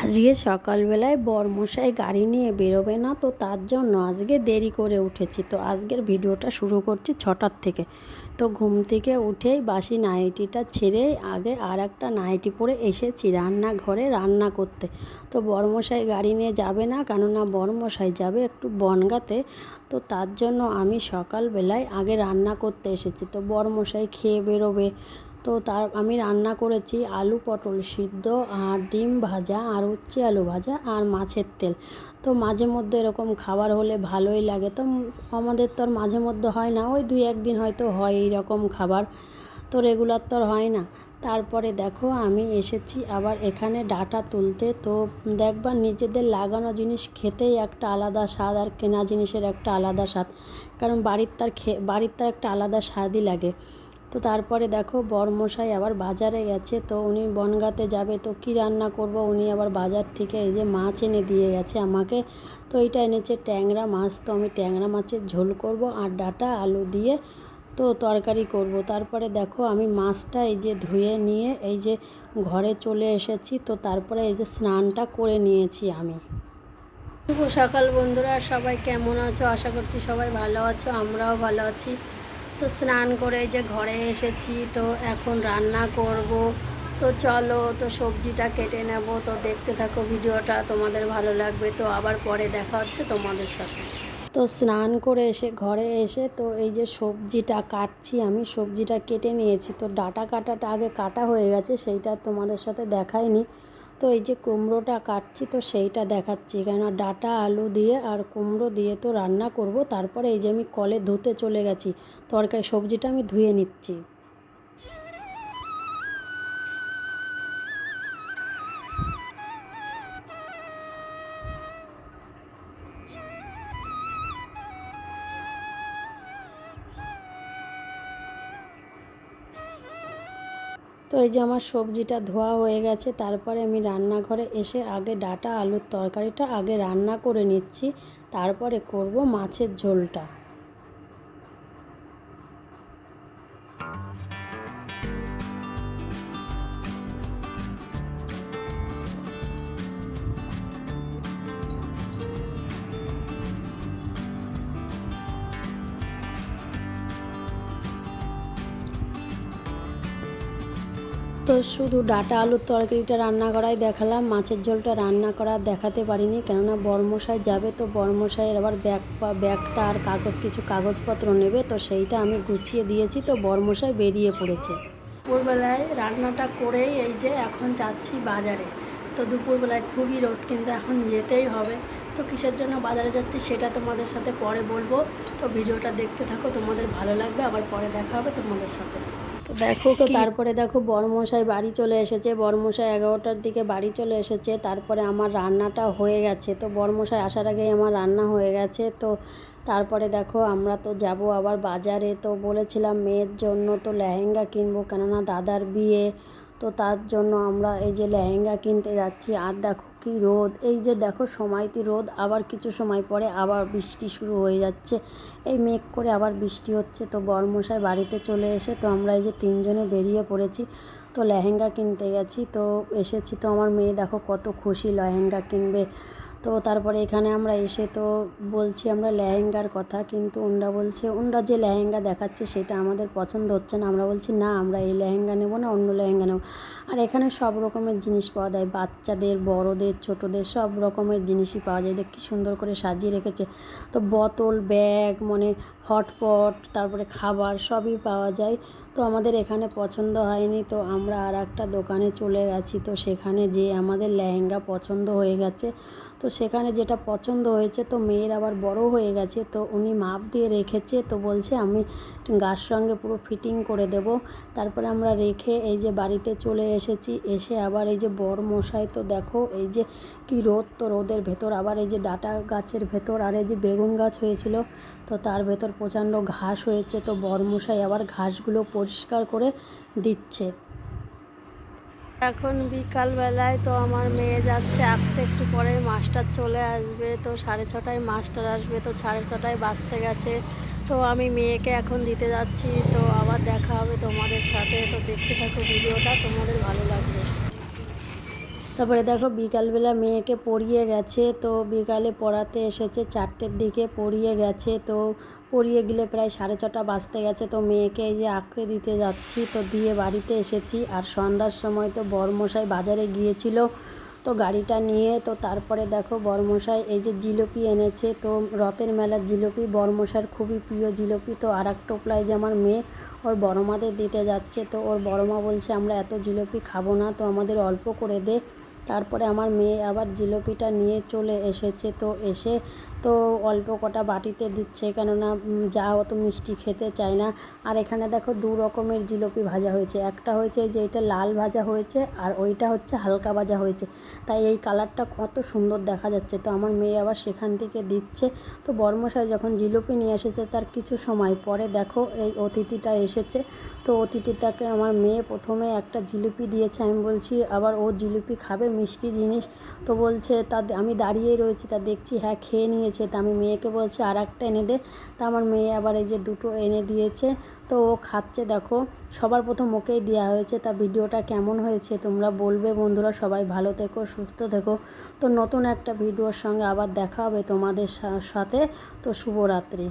আজকে সকালবেলায় বরমশাই গাড়ি নিয়ে বেরোবে না, তো তার জন্য আজকে দেরি করে উঠেছি। তো আজকের ভিডিওটা শুরু করছি ছটার থেকে। তো ঘুম থেকে উঠেই বাসি নাইটিটা ছেড়ে আগে আর একটা নাইটি পরে এসেছি রান্নাঘরে রান্না করতে। তো বরমশাই গাড়ি নিয়ে যাবে না, কেননা বরমশাই যাবে একটু বনগাতে। তো তার জন্য আমি সকালবেলায় আগে রান্না করতে এসেছি। তো বরমশাই খেয়ে বেরোবে তো তার, আমি রান্না করেছি আলু পটল সিদ্ধ, আর ডিম ভাজা, আর উচ্ছে আলু ভাজা, আর মাছের তেল। তো মাঝে মধ্যে এরকম খাবার হলে ভালোই লাগে। তো আমাদের তো আর মাঝে মধ্যে হয় না, ওই দুই একদিন হয়তো হয় এই রকম খাবার। তো রেগুলার তো আর হয় না। তারপরে দেখো, আমি এসেছি আবার এখানে ডাটা তুলতে। তো দেখবার নিজেদের লাগানো জিনিস খেতেই একটা আলাদা স্বাদ, আর কেনা জিনিসের একটা আলাদা স্বাদ। কারণ বাড়ির তার খে, বাড়ির তার একটা আলাদা স্বাদই লাগে। তো তারপরে দেখো বরমশাই আবার বাজারে গেছে, তো উনি বনগাতে যাবে, তো কি রান্না করব? উনি আবার বাজার থেকে এই যে মাছ এনে দিয়ে গেছে আমাকে। তো এইটা এনেছে ট্যাংরা মাছ, তো আমি ট্যাংরা মাছের ঝোল করব আর ডাটা আলু দিয়ে তো তরকারি করব। তারপরে দেখো আমি মাছটা এই যে ধুয়ে নিয়ে এই যে ঘরে চলে এসেছি, তো তারপরে এই যে স্নানটা করে নিয়েছি আমি। শুভ সকাল বন্ধুরা, সবাই কেমন আছো? আশা করছি সবাই ভালো আছো, আমরাও ভালো আছি। তো স্নান করে যে ঘরে এসেছি, তো এখন রান্না করব। তো চলো, তো সবজিটা কেটে নেব। তো দেখতে থাকো ভিডিওটা, তোমাদের ভালো লাগবে। তো আবার পরে দেখা হচ্ছে তোমাদের সাথে। তো স্নান করে এসে, ঘরে এসে তো এই যে সবজিটা কাটছি আমি, সবজিটা কেটে নিয়েছি। তো ডাটা কাটাটা আগে কাটা হয়ে গেছে, সেইটা তোমাদের সাথে দেখাইনি। তো এই যে কুমড়োটা কাটছি তো সেইটা দেখাচ্ছি। কেন ডাটা, আলু দিয়ে আর কুমড়ো দিয়ে তো রান্না করব। তারপরে এই যে আমি কলে ধুতে চলে গেছি। তরকারি, সবজিটা আমি ধুয়ে নিচ্ছি। তো এই যে আমার সবজিটা ধোয়া হয়ে গেছে, তারপরে আমি রান্নাঘরে এসে আগে ডাটা, আলুর তরকারিটা আগে রান্না করে নিচ্ছি, তারপরে করব মাছের ঝোলটা। তো শুধু ডাটা, আলুর তরকারিটা রান্না করাই দেখালাম। মাছের ঝোলটা রান্না করা দেখাতে পারিনি, কেননা বর্মশাই যাবে, তো বর্মশাইয়ের আবার ব্যাগ, ব্যাগটা আর কাগজ, কিছু কাগজপত্র নেবে, তো সেইটা আমি গুছিয়ে দিয়েছি, তো বর্মশাই বেরিয়ে পড়েছে। দুপুরবেলায় রান্নাটা করেই এই যে এখন যাচ্ছি বাজারে। তো দুপুরবেলায় খুবই রোদ, কিন্তু এখন যেতেই হবে। তো কিসের জন্য বাজারে যাচ্ছি সেটা তোমাদের সাথে পরে বলব। তো ভিডিওটা দেখতে থাকো তোমাদের ভালো লাগবে আবার পরে দেখা হবে তোমাদের সাথে। তো দেখো তো তারপরে দেখো বড়মশাই বাড়ি চলে এসেছে বড়মশাই এগারোটার দিকে বাড়ি চলে এসেছে তারপরে আমার রান্নাটা হয়ে গেছে। তো বড়মশাই আসার আগেই আমার রান্না হয়ে গেছে তো তারপরে দেখো আমরা তো যাব আবার বাজারে। তো বলেছিলাম মেয়ের জন্য তো লেহেঙ্গা কিনবো কেননা দাদার বিয়ে। তো তার জন্য আমরা এই যে লেহেঙ্গা কিনতে যাচ্ছি, আর দেখো কি রোদ। এই যে দেখো সময়তে রোদ, আবার কিছু সময় পরে আবার বৃষ্টি শুরু হয়ে যাচ্ছে। এই মেঘ করে আবার বৃষ্টি হচ্ছে। তো বরমশাই বাড়িতে চলে এসে তো আমরা এই যে তিনজনে বেরিয়ে পড়েছি, তো লেহেঙ্গা কিনতে গেছি। তো এসেছি তো আমার মেয়ে দেখো কত খুশি লেহেঙ্গা কিনবে। তো তারপরে এখানে আমরা এসে তো বলছি আমরা লেহেঙ্গার কথা, কিন্তু ওনরা বলছে ওনরা যে লেহেঙ্গা দেখাচ্ছে সেটা আমাদের পছন্দ হচ্ছে না। আমরা বলছি, না, আমরা এই লেহেঙ্গা নেব না, অন্য লেহেঙ্গা নেব। আর এখানে সব রকমের জিনিস পাওয়া যায়, বাচ্চাদের, বড়দের, ছোটদের, সব রকমের জিনিসই পাওয়া যায়। দেখ, কি সুন্দর করে সাজিয়ে রেখেছে। তো বোতল, ব্যাগ মানে হটপট, তারপরে খাবার সবই পাওয়া যায়। তো আমাদের এখানে পছন্দ হয়নি, তো আমরা আর একটা দোকানে চলে গেছি। তো সেখানে যে আমাদের লেহেঙ্গা পছন্দ হয়ে গেছে। তো সেখানে যেটা পছন্দ হয়েছে, তো মেয়ের আবার বড় হয়ে গেছে। তো উনি মাপ দিয়ে রেখেছে, তো বলছে আমি গার সঙ্গে পুরো ফিটিং করে দেব। তারপরে আমরা রেখে এই যে বাড়িতে চলে এসেছি, এসে আবার এই যে বড় মশাই, তো দেখো এই যে কি রোদ, তো রোদের ভেতর আবার এই যে ডাটা গাছের ভেতর আর এই যে বেগুন গাছ হয়েছিল, তো তার ভেতর প্রচণ্ড ঘাস হয়েছে। তো বর মশাই আবার ঘাসগুলো পরিষ্কার করে দিচ্ছে। এখন বিকালবেলায় তো আমার মেয়ে যাচ্ছে আঁকতে একটু পরে মাস্টার চলে আসবে। তো সাড়ে ছটায় মাস্টার আসবে তো সাড়ে ছটায় বাঁচতে গেছে। তো আমি মেয়েকে এখন দিতে যাচ্ছি তো আবার দেখা হবে তোমাদের সাথে। তো দেখতে থাকো ভিডিওটা তোমাদের ভালো লাগবে। তারপরে দেখো বিকালবেলা মেয়েকে পড়িয়ে গেছে তো বিকালে পড়াতে এসেছে চারটের দিকে পড়িয়ে গেছে। তো পড়িয়ে গেলে প্রায় সাড়ে ছটা বাজতে গেছে। তো মেয়েকে এই যে আঁকড়ে দিতে যাচ্ছি, তো দিয়ে বাড়িতে এসেছি। আর সন্ধ্যার সময় তো বরমশাই বাজারে গিয়েছিল। তো গাড়িটা নিয়ে, তো তারপরে দেখো বরমশাই এই যে জিলিপি এনেছে। তো রথের মেলার জিলিপি বরমশাইয়ের খুবই প্রিয় জিলিপি। তো আর এক টোপলায় যে আমার মেয়ে, ওর বড়মাদের দিতে যাচ্ছে। তো ওর বড়মা বলছে, আমরা এত জিলিপি খাব না, তো আমাদের অল্প করে দে। তারপরে আমার মেয়ে আবার জিলিপিটা নিয়ে চলে এসেছে। তো এসে তো অল্প কটা বাটিতে দিচ্ছে কেননা যা অত মিষ্টি খেতে চায় না। আর এখানে দেখো দু রকমের জিলিপি ভাজা হয়েছে। একটা হয়েছে যে এটা লাল ভাজা হয়েছে আর ওইটা হচ্ছে হালকা ভাজা হয়েছে। তাই এই কালারটা কত সুন্দর দেখা যাচ্ছে। তো আমার মেয়ে আবার সেখান থেকে দিচ্ছে। তো বর্মশাই যখন জিলিপি নিয়ে এসেছে তার কিছু সময় পরে দেখো এই অতিথিটা এসেছে। তো অতিথিটাকে আমার মেয়ে প্রথমে একটা জিলিপি দিয়েছে। আমি বলছি, আবার ও জিলিপি খাবে? মিষ্টি জিনিস? তো বলছে, তা আমি দাঁড়িয়েই রয়েছি। তা দেখছি হ্যাঁ খেয়ে নিয়েছে। তা আমি মেয়েকে বলছি আর একটা এনে দে। তা আমার মেয়ে আবার এই যে দুটো এনে দিয়েছে। তো ও খাচ্ছে, দেখো। সবার প্রথম ওকেই দেওয়া হয়েছে। তা ভিডিওটা কেমন হয়েছে তোমরা বলবে বন্ধুরা। সবাই ভালো থেকো, সুস্থ থেকো। তো নতুন একটা ভিডিওর সঙ্গে আবার দেখা হবে তোমাদের সাথে। তো শুভরাত্রি।